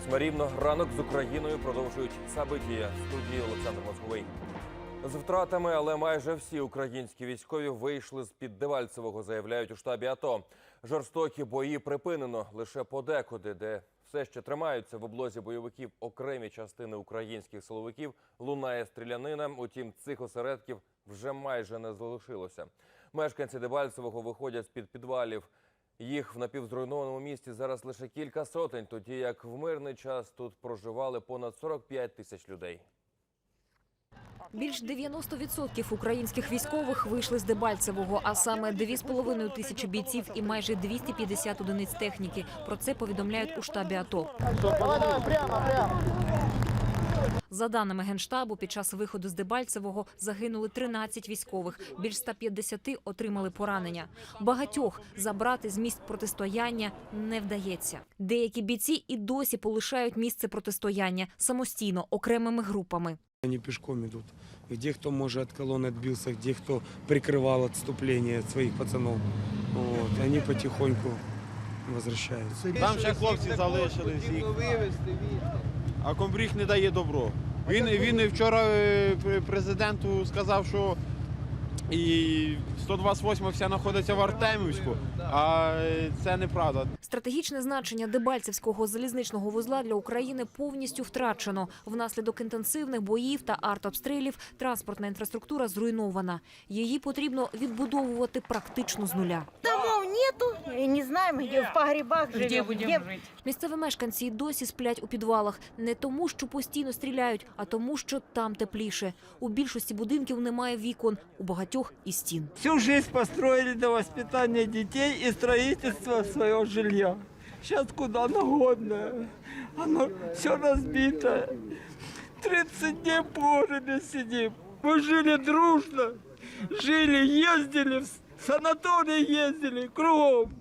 Восьма рівно ранок з Україною продовжують Сабитія студії Олександр Мозговий. З втратами, але майже всі українські військові вийшли з під Девальцевого, заявляють у штабі АТО. Жорстокі бої припинено лише подекуди, де все ще тримаються в облозі бойовиків окремі частини українських силовиків. Лунає стрілянина. Утім, цих осередків вже майже не залишилося. Мешканці Дебальцевого виходять з під підвалів. Їх в напівзруйнованому місті зараз лише кілька сотень, тоді як в мирний час тут проживали понад 45 тисяч людей. Більш 90% українських військових вийшли з Дебальцевого, а саме 2,5 тисячі бійців і майже 250 одиниць техніки. Про це повідомляють у штабі АТО. За даними Генштабу, під час виходу з Дебальцевого загинули 13 військових, більш 150 отримали поранення. Багатьох забрати з місць протистояння не вдається. Деякі бійці і досі полишають місце протистояння самостійно, окремими групами. Они пешком идут. Где кто, может, от колонны отбился, где кто прикрывал отступление от своих пацанов. Вот. Они потихоньку возвращаются. Там ще хлопці залишились їх. А комбріг не дає добро. Він, він вчора е, президенту сказав, що і 128 вся знаходиться в Артемівську, а це неправда. Стратегічне значення Дебальцевського залізничного вузла для України повністю втрачено. Внаслідок інтенсивних боїв та артобстрілів транспортна інфраструктура зруйнована. Її потрібно відбудовувати практично з нуля. Домов нету, и не знаем, где в погребах живем. Где будем жить? Місцеві мешканці й досі сплять у підвалах не тому, що постійно стріляють, а тому, що там тепліше. У більшості будинків немає вікон, у багатьох і стін. Всю жизнь построили до воспитания детей и строительства своего жилья. Сейчас куда оно годное? Оно все разбито. 30 дней пожили сидим. Мы жили дружно. Жили, ездили, в санатории ездили, кругом.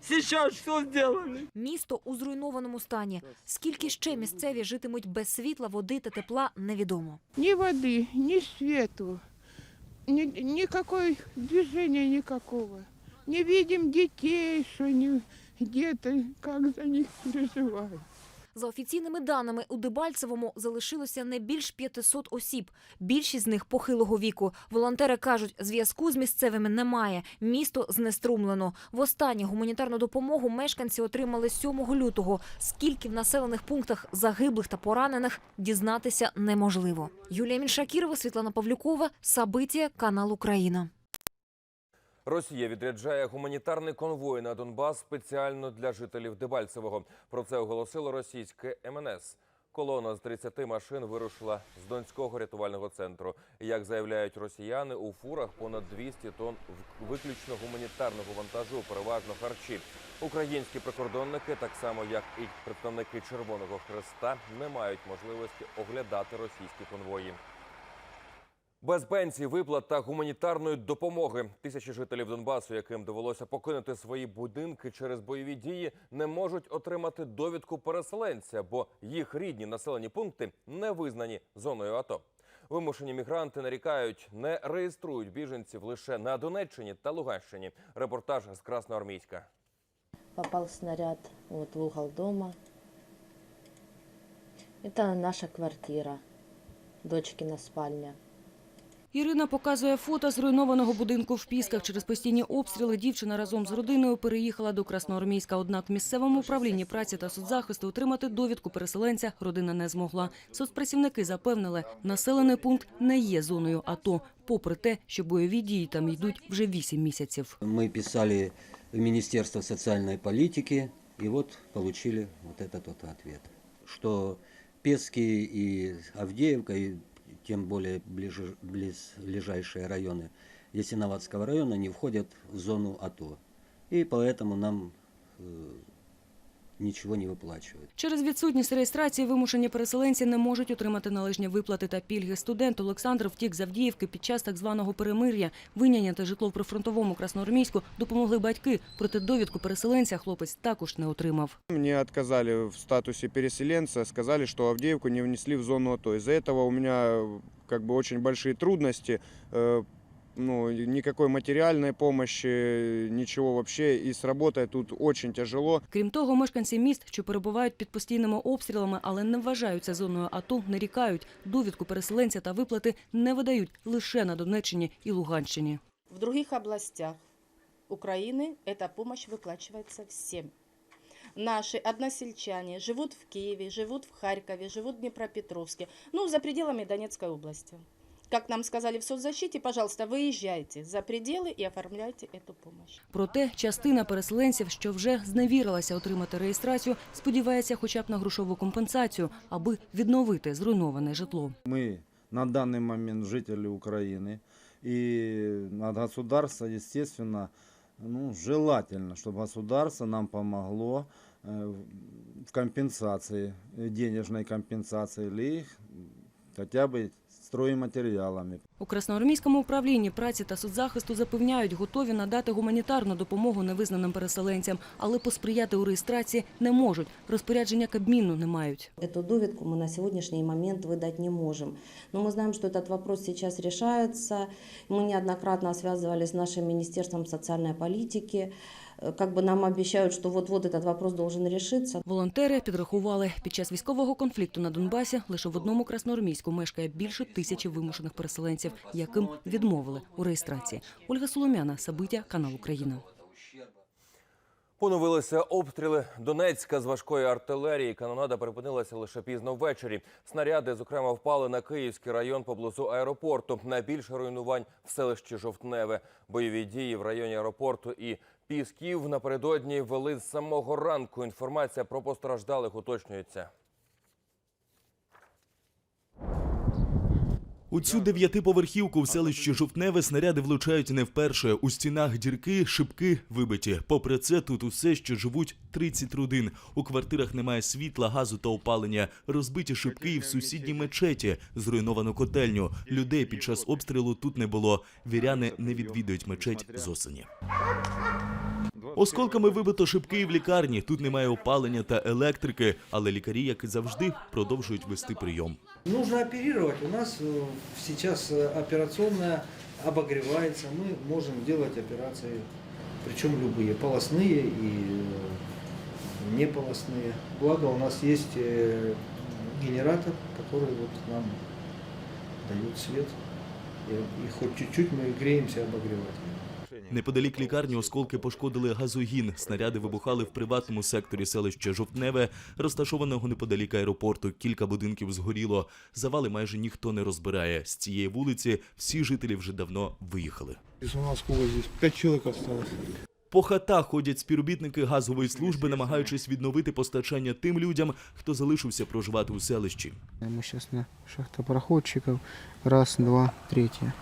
Сейчас что сделали? Місто у зруйнованому стані. Скільки ще місцеві житимуть без світла, води та тепла, невідомо. Ни воды, ни свету, ни, никакой движения никакого. Не видим детей, что они где-то, как за них переживают. За офіційними даними, у Дебальцевому залишилося не більш 500 осіб. Більшість з них похилого віку. Волонтери кажуть, зв'язку з місцевими немає. Місто знеструмлено. Востаннє гуманітарну допомогу мешканці отримали 7 лютого. Скільки в населених пунктах загиблих та поранених дізнатися неможливо. Юлія Міншакірова, Світлана Павлюкова, Сабитія, канал Україна. Росія відряджає гуманітарний конвой на Донбас спеціально для жителів Дебальцевого. Про це оголосило російське МНС. Колона з 30 машин вирушила з Донського рятувального центру. Як заявляють росіяни, у фурах понад 200 тонн виключно гуманітарного вантажу, переважно харчі. Українські прикордонники, так само як і представники Червоного Хреста, не мають можливості оглядати російські конвої. Без пенсій, виплат та гуманітарної допомоги тисячі жителів Донбасу, яким довелося покинути свої будинки через бойові дії, не можуть отримати довідку переселенця, бо їх рідні населені пункти не визнані зоною АТО. Вимушені мігранти нарікають, не реєструють біженців лише на Донеччині та Луганщині. Репортаж з Красноармійська. попал снаряд вот в угол дома. Это наша квартира, дочкина спальня. Ірина показує фото зруйнованого будинку в Пісках. Через постійні обстріли дівчина разом з родиною переїхала до Красноармійська. Однак в місцевому управлінні праці та соцзахисту отримати довідку переселенця родина не змогла. Соцпрацівники запевнили, населений пункт не є зоною АТО, попри те, що бойові дії там йдуть вже вісім місяців. Мы писали в Министерство социальной политики, и вот получили вот этот вот что Пески и Авдеевка, и тем более ближе, близлежащие районы Ясиноватского района не входят в зону АТО. И поэтому нам э, ничего не выплачивают. Через відсутність реєстрації вимушені переселенці не можуть отримати належні виплати та пільги. Студент Олександр втік з Авдіївки під час так званого перемир'я. Винайняти житло в прифронтовому Красноармійську допомогли батьки, проте довідку переселенця хлопець також не отримав. Мне отказали в статусе переселенца, сказали, что Авдеевку не внесли в зону АТО. Из-за этого у меня как бы очень большие трудности э, ну, никакой материальной помощи, ничего вообще. И с работой тут очень тяжело. Крім того, мешканці міст, що перебувають під постійними обстрілами, але не вважаються зоною АТО, нарікають. Довідку переселенця та виплати не видають лише на Донеччині і Луганщині. В других областях Украины эта помощь выплачивается всем. Наши односельчане живут в Киеве, живут в Харькове, живут в Днепропетровске, ну, за пределами Донецкой области. Как нам сказали в соцзащите, пожалуйста, выезжайте за пределы и оформляйте эту помощь. Проте частина переселенців, що вже зневірилася отримати реєстрацію, сподівається хоча б на грошову компенсацію, аби відновити зруйноване житло. Мы на данный момент жители Украины, и от государства, естественно, ну, желательно, чтобы государство нам помогло э, в компенсации, э, денежной компенсации или их хотя бы стройматериалами. У Красноармійському управлінні праці та соцзахисту запевняють, готові надати гуманітарну допомогу невизнаним переселенцям, але посприяти у реєстрації не можуть. Розпорядження Кабміну не мають. Эту довідку мы на сегодняшний момент выдать не можем. Но мы знаем, что этот вопрос сейчас решается. Мы неоднократно связывались с нашим Министерством социальной политики. Э, Как бы нам обещают, что вот-вот этот вопрос должен решиться. Волонтери підрахували, під час військового конфлікту на Донбасі лише в одному Красноармійську мешкає більше тисячі вимушених переселенців, яким відмовили у реєстрації. Ольга Соломяна, Сабиття, канал Україна. Поновилися обстріли Донецька з важкої артилерії. Канонада припинилася лише пізно ввечері. Снаряди, зокрема, впали на Київський район поблизу аеропорту. Найбільше руйнувань в селищі Жовтневе. Бойові дії в районі аеропорту і Пісків напередодні вели з самого ранку. Інформація про постраждалих уточнюється. У цю дев'ятиповерхівку в селищі Жовтневе снаряди влучають не вперше. У стінах дірки, шибки вибиті. Попри це, тут усе ще живуть 30 родин. У квартирах немає світла, газу та опалення. Розбиті шибки і в сусідній мечеті. Зруйновано котельню. Людей під час обстрілу тут не було. Віряни не відвідують мечеть з осені. Осколками вибито шибки і в лікарні. Тут немає опалення та електрики, але лікарі, як і завжди, продовжують вести прийом. Нужно оперировать. У нас э, сейчас э, операционная обогревается. Мы можем делать операции, причем любые, полостные и э, неполостные. Благо у нас есть э, генератор, который вот нам дает свет. И, и хоть чуть-чуть мы греемся обогревателем. Неподалік лікарні осколки пошкодили газогін. Снаряди вибухали в приватному секторі селища Жовтневе, розташованого неподалік аеропорту. Кілька будинків згоріло. Завали майже ніхто не розбирає. З цієї вулиці всі жителі вже давно виїхали. У нас сколько здесь? Пять человек осталось. По хатах ходять співробітники газової служби, намагаючись відновити постачання тим людям, хто залишився проживати у селищі. Мы сейчас на шахтопроходчиков. Раз, два, третье.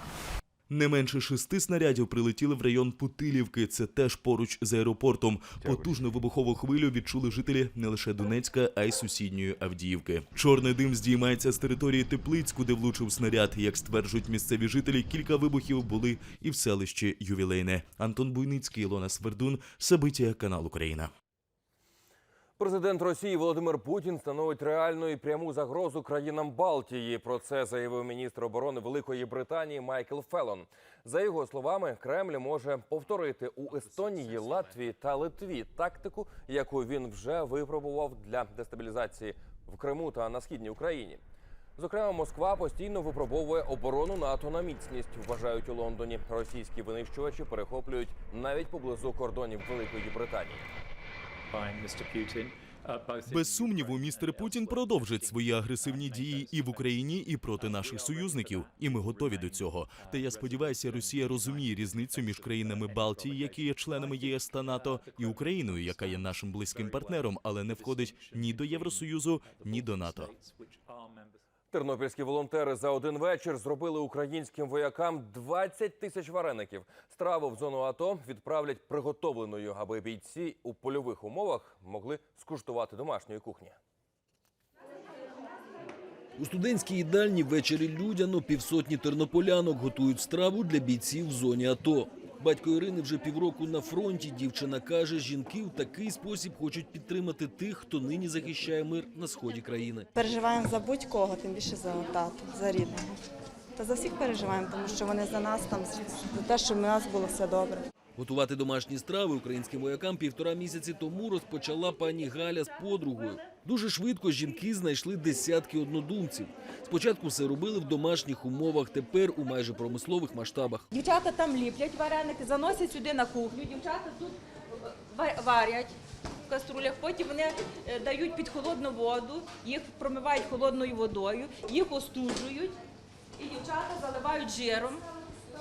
Не менше шести снарядів прилетіли в район Путилівки. Це теж поруч з аеропортом. Потужну вибухову хвилю відчули жителі не лише Донецька, а й сусідньої Авдіївки. Чорний дим здіймається з території Теплицьку, де влучив снаряд. Як стверджують місцеві жителі, кілька вибухів були і в селищі Ювілейне. Антон Буйницький, Ілона Свердун, Сабиття, канал Україна. Президент Росії Володимир Путін становить реальну і пряму загрозу країнам Балтії. Про це заявив міністр оборони Великої Британії Майкл Феллон. За його словами, Кремль може повторити у Естонії, Латвії та Литві тактику, яку він вже випробував для дестабілізації в Криму та на східній Україні. Зокрема, Москва постійно випробовує оборону НАТО на міцність. Вважають у Лондоні. Російські винищувачі перехоплюють навіть поблизу кордонів Великої Британії. Без сумніву, містер Путін продовжить свої агресивні дії і в Україні, і проти наших союзників. І ми готові до цього. Та я сподіваюся, Росія розуміє різницю між країнами Балтії, які є членами ЄС та НАТО, і Україною, яка є нашим близьким партнером, але не входить ні до Євросоюзу, ні до НАТО. Тернопільські волонтери за один вечір зробили українським воякам 20 тисяч вареників. Страву в зону АТО відправлять приготовленою, аби бійці у польових умовах могли скуштувати домашньої кухні. У студентській їдальні ввечері людяно півсотні тернополянок готують страву для бійців в зоні АТО. Батько Ірини вже півроку на фронті. Дівчина каже, жінки в такий спосіб хочуть підтримати тих, хто нині захищає мир на сході країни. Переживаємо за будь-кого, тим більше за тату, за рідного. Та за всіх переживаємо, тому що вони за нас там за те, щоб у нас було все добре. Готувати домашні страви українським воякам півтора місяці тому розпочала пані Галя з подругою. Дуже швидко жінки знайшли десятки однодумців. Спочатку все робили в домашніх умовах, тепер у майже промислових масштабах. Дівчата там ліплять вареники, заносять сюди на кухню. Дівчата тут варять в каструлях, потім вони е, дають під холодну воду, їх промивають холодною водою, їх остуджують, і дівчата заливають жиром,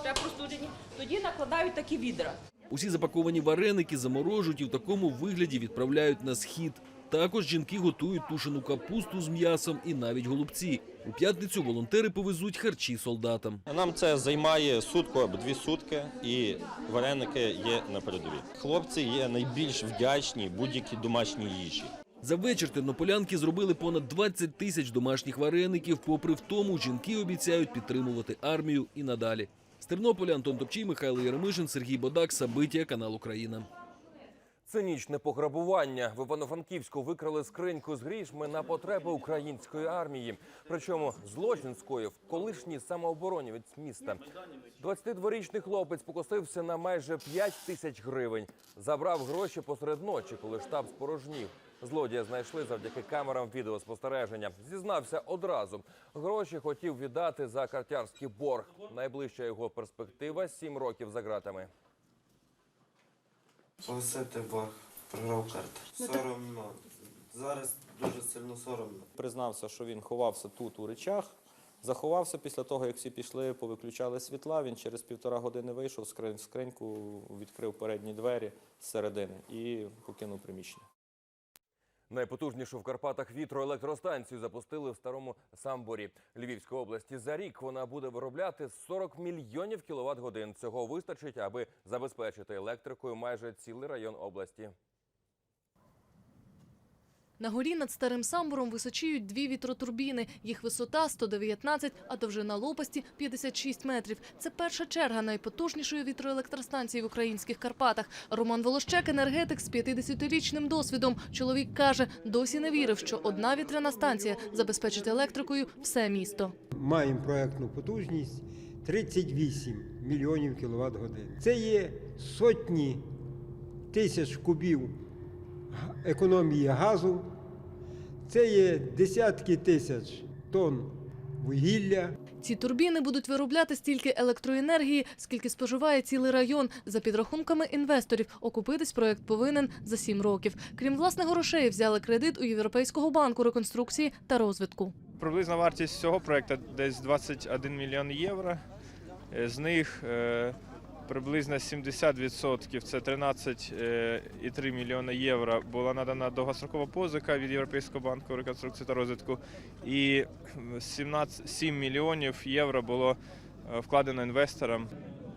ще простуджені, тоді накладають такі відра. Усі запаковані вареники заморожують і в такому вигляді відправляють на схід. Також жінки готують тушену капусту з м'ясом і навіть голубці. У п'ятницю волонтери повезуть харчі солдатам. Нам це займає сутку або дві сутки, і вареники є на передовій. Хлопці є найбільш вдячні будь-якій домашній їжі. За вечір тернополянки зробили понад 20 тисяч домашніх вареників. Попри в тому, жінки обіцяють підтримувати армію і надалі. З Тернополя Антон Топчій, Михайло Єремишин, Сергій Бодак, Сабиття, канал Україна. Цинічне пограбування в Івано-Франківську викрали скриньку з грішми на потреби української армії. Причому злочин скоїв колишній самооборонівець міста. 22-річний хлопець покосився на майже 5 тисяч гривень. Забрав гроші посеред ночі, коли штаб спорожнів. Злодія знайшли завдяки камерам відеоспостереження. Зізнався одразу. Гроші хотів віддати за картярський борг. Найближча його перспектива – 7 років за ґратами. Погасити борг, програв карти. Соромно. Зараз дуже сильно соромно. Признався, що він ховався тут у речах. Заховався після того, як всі пішли, повиключали світла. Він через півтора години вийшов, скрин- скриньку відкрив передні двері з середини і покинув приміщення. Найпотужнішу в Карпатах вітроелектростанцію запустили в старому Самборі Львівської області. За рік вона буде виробляти 40 мільйонів кіловат годин. Цього вистачить, аби забезпечити електрикою майже цілий район області. На горі над старим самбором височіють дві вітротурбіни. Їх висота 119, а довжина лопасті 56 метрів. Це перша черга найпотужнішої вітроелектростанції в українських Карпатах. Роман Волощек – енергетик з 50-річним досвідом. Чоловік каже, досі не вірив, що одна вітряна станція забезпечить електрикою все місто. Маємо проектну потужність 38 мільйонів кіловат годин. Це є сотні тисяч кубів економії газу, це є десятки тисяч тонн вугілля. Ці турбіни будуть виробляти стільки електроенергії, скільки споживає цілий район. За підрахунками інвесторів, окупитись проект повинен за сім років. Крім власних грошей, взяли кредит у Європейського банку реконструкції та розвитку. Приблизна вартість цього проекту десь 21 мільйон євро. З них е, приблизно 70% це 13,3 мільйона євро була надана довгострокова позика від Європейського банку реконструкції та розвитку. І 17, 7 мільйонів євро було е, вкладено інвесторам.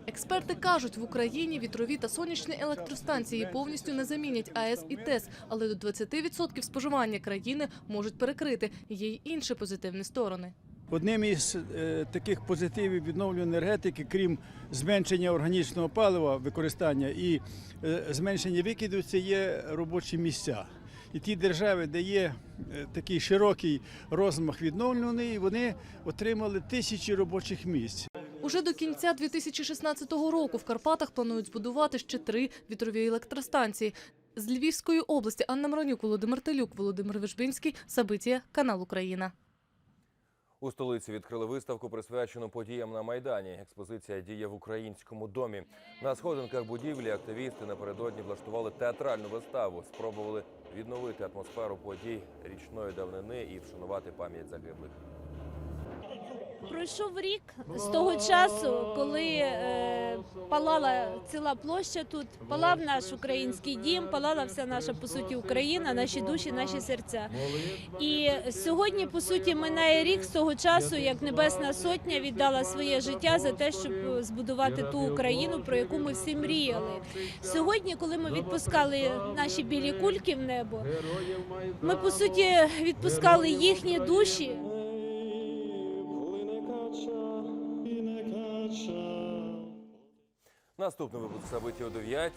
Експерти кажуть, в Україні вітрові та сонячні електростанції повністю не замінять АЕС і ТЕС, але до 20% споживання країни можуть перекрити. Є й інші позитивні сторони. Одним із е, таких позитивів відновлюваної енергетики, крім зменшення органічного палива використання і е, зменшення викидів, це є робочі місця. І ті держави, де є е, такий широкий розмах відновлюваний, вони отримали тисячі робочих місць. Уже до кінця 2016 року в Карпатах планують збудувати ще три вітрові електростанції. З Львівської області Анна Миронюк, Володимир Телюк, Володимир Вижбинський, Сабитія, канал Україна. У столиці відкрили виставку, присвячену подіям на Майдані. Експозиція діє в українському домі. На сходинках будівлі активісти напередодні влаштували театральну виставу. Спробували відновити атмосферу подій річної давнини і вшанувати пам'ять загиблих. Пройшов рік з того часу, коли е, палала ціла площа тут, палав наш український дім, палала вся наша по суті Україна, наші душі, наші серця. І сьогодні, по суті, минає рік з того часу, як Небесна Сотня віддала своє життя за те, щоб збудувати ту Україну, про яку ми всі мріяли. Сьогодні, коли ми відпускали наші білі кульки в небо, ми по суті відпускали їхні душі. Наступний випуск Сабиті о 9.